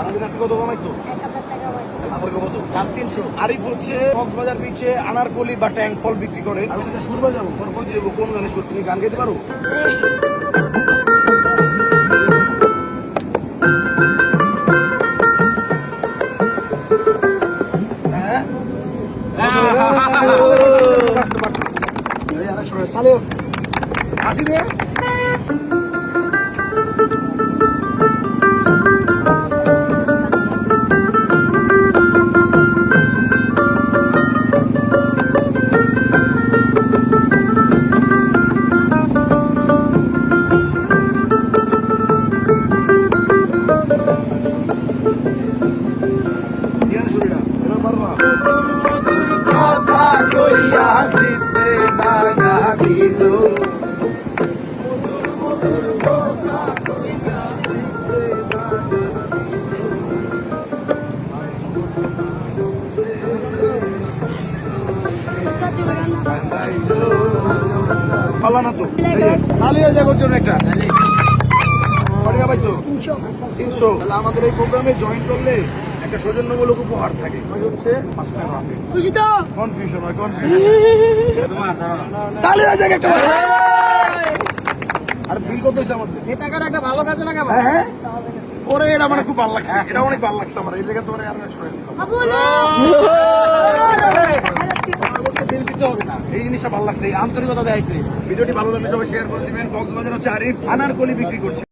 আমাদের কাছে কত কমাইছো? তিনশো। আরিফ হচ্ছে কক্সবাজার বিচে আনারকলি বা ট্যাঙ্ক ফল বিক্রি করে। আমি যদি সুর বাজাবো তোর কই দেবো কোন গানে? সুর তুমি গান গাইতে পারো? হ্যাঁ? হাসি দে। এরা পারবা কথা কইয়া জিতে দাগা দিল উস্তাদ দিবে কেন পালা না তো। খালি হয়ে যাবে জন্য একটা। কত টাকা পাইছো? তিনশো। তিনশো। তাহলে আমাদের এই প্রোগ্রামে জয়েন করলে একটা সৌজন্যমূলক উপহার থাকে। ওই হচ্ছে খুশি তো? কনফিউশন হয় কনফিউশন তাহলে হয়ে যাবে একটা আর বিল কত হয়েছে আমাদের এই টাকাটা একটা ভালো কাজে লাগাবো হ্যাঁ হ্যাঁ। ওরে এটা মানে খুব ভালো লাগছে। এটা অনেক ভালো লাগছে আমার। এই তোমার আর বিল দিতে হবে। না। এই জিনিসটা ভালো লাগছে এই আন্তরিকতা দেখাইছে। ভিডিওটি ভালো লাগলে সবাই শেয়ার করে দিবেন। কক্সবাজার হচ্ছে আরিফ আনারকলি বিক্রি করছে।